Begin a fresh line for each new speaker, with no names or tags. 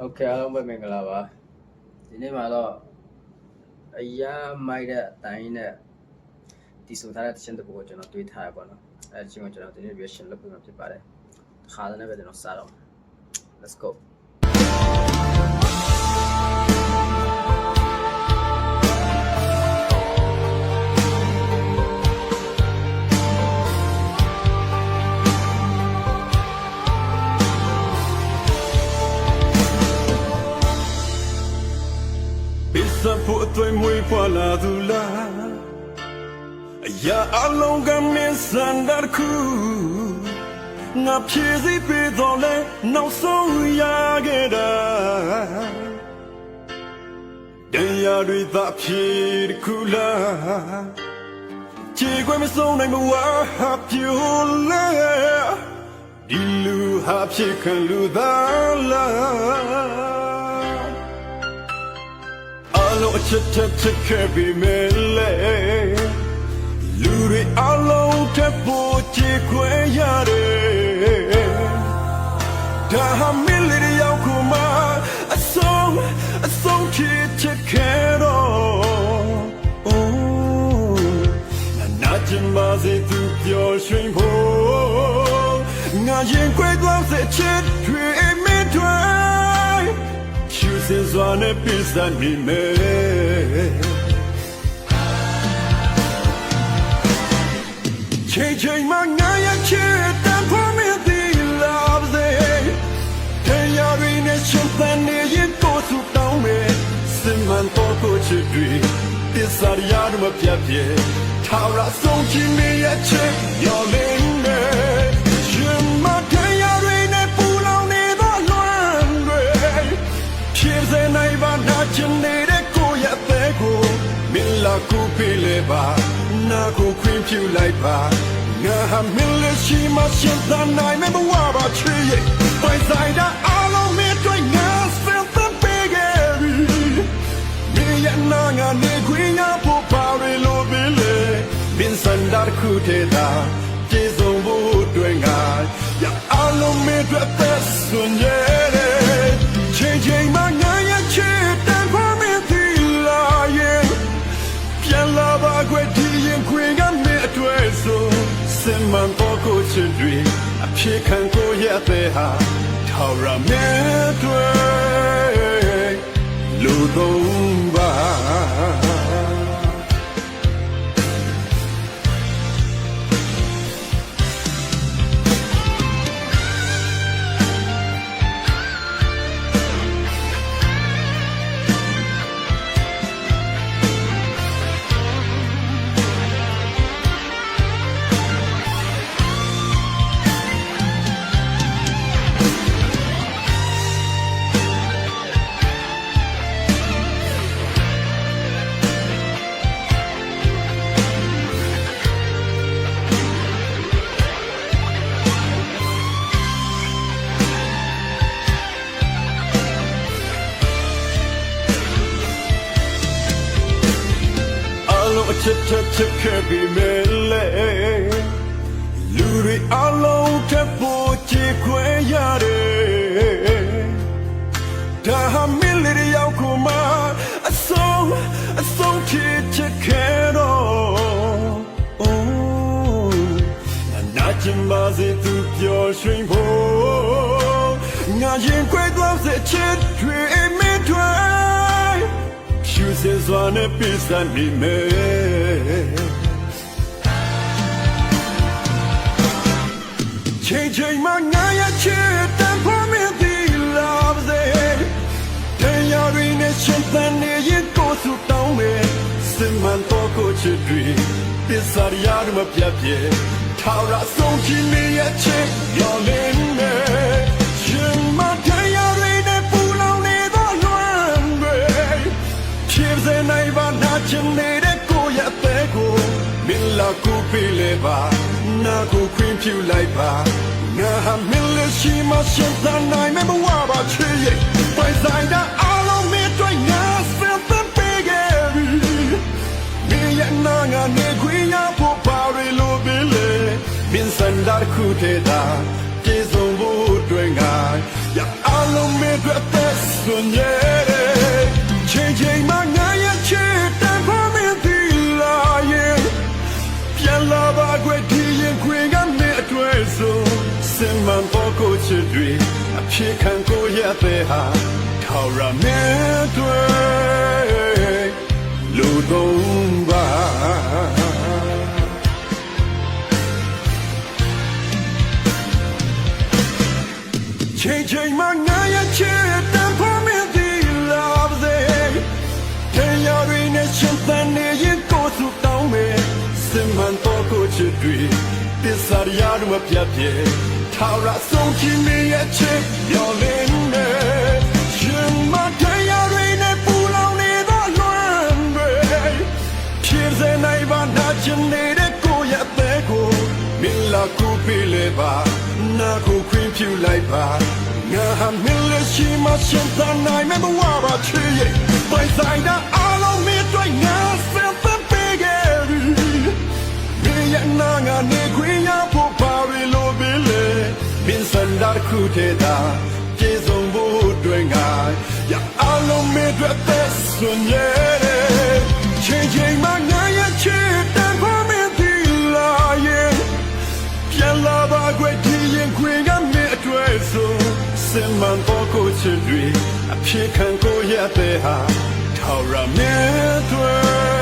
ဟုတ်ကဲ့အားလုံးပဲမင်္ဂလာပါဒီနေ့မှာတော့အရာမိုက်တဲ့အတိုင်းနဲ့ဒီဆိုထားတဲ့တခြင်းတစ်ခုကိုကျွန်တော်တွေးထားရပါတော့အဲဒီချင်းကိုကျွန်တော်ဒီနေ့ reaction လုပ်ပြမှာဖြစ်ပါတယ်ခါတဲ့နဲ့ပဲကျွန်တော်စတော့မယ် let's go
ဖို့အသွေးမွေးဖွာလာသူလားအရာအလုံးကမင်းစံတခုငါဖြည့်စည်းပေးတော်လဲနောက်ဆုံးရခဲ့တာတရားတွေသာဖြည့်တခုလားခြေခွေမဆုံးနိုင်မဝါပြိုလဲဒီလူဟာဖြစ်ခံလူသားလား အလုံးအချက်ချက်ချက်ခဲ့ပြီမဲလေလူတွေအလုံးတက်ဖို့ချေခွဲရတယ်ဒါဟာမီလီရောက်ခုမှအဆုံးအဆုံးချစ်ချက်ခဲ့တော့အိုးနာနာချင်ပါစေသူပျော်ရွှင်ဖို့ငါရင်ခွဲသွားစေချစ် Choosing one a piece that me made. Changing my naya chit and for me the love day. Hey, you're in a champagne, you go to town me. Simon Toko Chidri, this are yard of Piapie. Tara Song Jimmy, a chip, your lane. Jim, ကိုခွင့်ပြုလိုက်ပါငါဟာမင်းလက်ရှိမှရှင်သာနိုင်မယ်ဘဝပါချွေရဲ့ပိုင်ဆိုင်တာအလုံးမင်းတွေ့ငါစဖန်ပေးခဲ့ပြီမင်းရဲ့နာငါနေခွင့်ရဖို့ပါရလို့ပြီလေမင်းစန္ဒာခုတဲ့တာကျေဆုံးဖို့အတွက်ငါရအလုံးမင်းတွေ့သက်စွန်ရဲ့ မန်ပေါ်ကိုချစ်တွေအဖြစ်ခံကိုရဲ့အသေးဟာထောက်ရမဲတွေ့လူသုံးပါ လုံးအချက်ချက်ချက်ခဲ့ပြီမဲလေလူတွေအလုံးထပ်ဖို့ချေခွဲရတယ်ဒါဟာမီလီရောက်ခုမှအဆုံးအဆုံးချစ်ချက်ခဲ့တော့အိုးနာချင်ပါစေသူပျော်ရွှင်ဖို့ငါရင်ခွဲသွားစေချစ်တွေ မင်းတွေ Choosing one a piece that me made. Changing my naya chit and for me the love day. Then you're in a champagne, you go to town me. Simon Toko Chidri, this are yard of Piapie. Tara Song Jimmy, a chick, your name. Jim, ချင်နေတဲ့ကိုယ့်ရဲ့အသေးကိုမင်းလာကိုပေးလေပါနာကိုခွင့်ပြုလိုက်ပါငါဟာမင်းလက်ရှိမှရှင်သာနိုင်မယ်ဘဝပါချေရဲ့ပိုင်ဆိုင်တာအလုံးမင်းတွေ့ငါစပန်ပေးခဲ့ပြီမင်းရဲ့နာငါနေခွင့်ရဖို့ပါရလို့ပြီလေမင်းစန္ဒာခုတဲ့တာကျေဆုံးဖို့အတွက်ငါရအလုံးမင်းတွေ့သက်စွန်ရဲ့ အဖြစ်ခံကိုရတဲ့ဟာထောက်ရမင်းတွေလူတော့ပါချိန်ချိန်မှာငါရဲ့ချစ်တန်ဖို့မင်းဒီ love day တဲ့ရရင်းနဲ့ရှင်သန်နေရင်ကိုစုတောင်းမယ်စင်မန်တော့ကိုချစ်တွေတစ္ဆာရရမပြတ်ပြေထာဝရဆုံးချင်နေရဲ့ နာကိုခွင့်ပြုလိုက်ပါငါဟာမင်းလက်ရှိမှရှင်သန်နိုင်မယ်ဘဝပါချစ်ရဲ့ပိုင်ဆိုင်တာအားလုံးမင်းတွေ့ငါစံသန်ပေးခဲ့ပြီမင်းရဲ့နာငါနေခွင့်ရဖို့ပါရီလိုပဲလေမင်းစံတာခုတဲ့တာကျေဆုံးဖို့အတွက်ငါရအားလုံးမင်းတွေ့သက်စွန်ရဲ့ချိန်ချိန်မှာ စ်တွေအဖြစ်ခံကိုရတဲ့ဟာထောက်ရမင်း